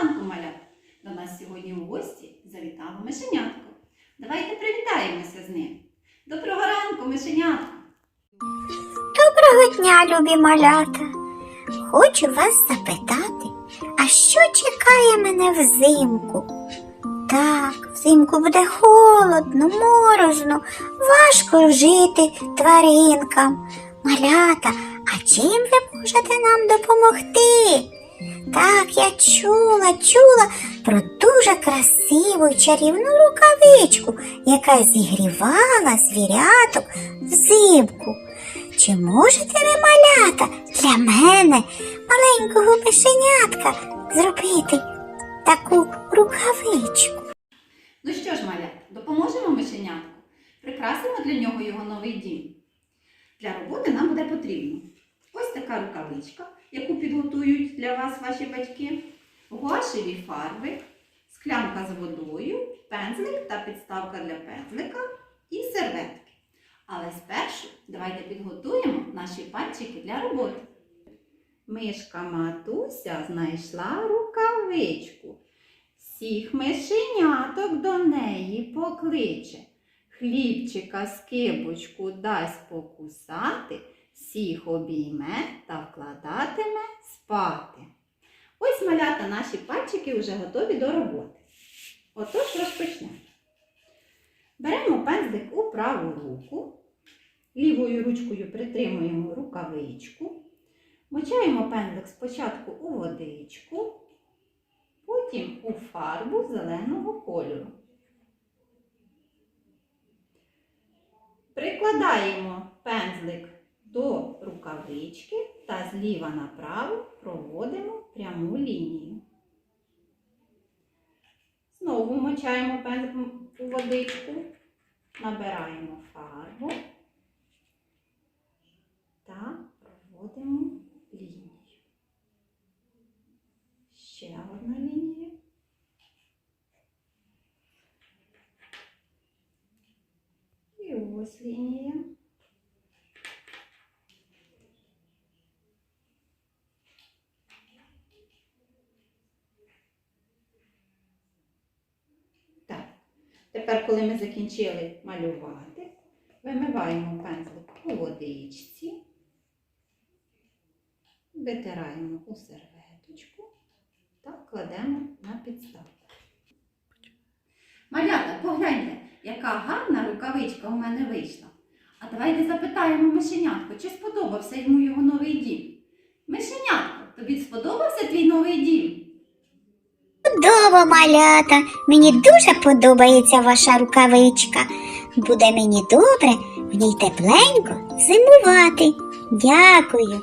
ранку, малята! До нас сьогодні у гості завітало мишенятко. Давайте привітаємося з ним. Доброго ранку, мишенятко! Доброго дня, любі малята. Хочу вас запитати, а що чекає мене взимку? Так, взимку буде холодно, морозно, важко жити тваринкам. Малята, а чим ви можете нам допомогти? Так, я чула, чула про дуже красиву й чарівну рукавичку, яка зігрівала звіряток взимку. Чи можете ви, малята, для мене, маленького мишенятка, зробити таку рукавичку? Ну що ж, малята, допоможемо мишенятку. Прикрасимо для нього його новий дім. Для роботи нам буде потрібно ось така рукавичка, яку підготують для вас ваші батьки, гуашеві фарби, склянка з водою, пензлик та підставка для пензлика і серветки. Але спершу давайте підготуємо наші пальчики для роботи. Мишка матуся знайшла рукавичку. Всіх мишеняток до неї покличе. Хлібчика скибочку дасть покусати, всіх обійме та вкладатиме спати. Ось малята наші пальчики вже готові до роботи. Отож розпочнемо. Беремо пензлик у праву руку, лівою ручкою притримуємо рукавичку, мочаємо пензлик спочатку у водичку, потім у фарбу зеленого кольору. Прикладаємо пензлик до рукавички та зліва направо проводимо пряму лінію. Знову мочаємо пензлик у водичку, набираємо фарбу та проводимо лінію. Ще одна лінія. І ось лінія. Так. Тепер, коли ми закінчили малювати, вимиваємо пензлик у водичці, витираємо у серветочку та кладемо на підставку. Малята, погляньте, яка гарна рукавичка у мене вийшла. А давайте запитаємо мишенятку, чи сподобався йому його новий дім. Мишенятко, тобі сподобався твій новий дім? Чудово, малята! Мені дуже подобається ваша рукавичка. Буде мені добре в ній тепленько зимувати. Дякую.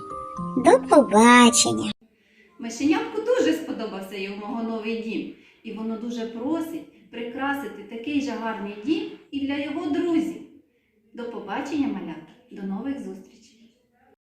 До побачення. Мишенятку дуже сподобався його новий дім, і воно дуже просить прикрасити такий же гарний дім і для його друзів. До побачення, малята, до нових зустрічей!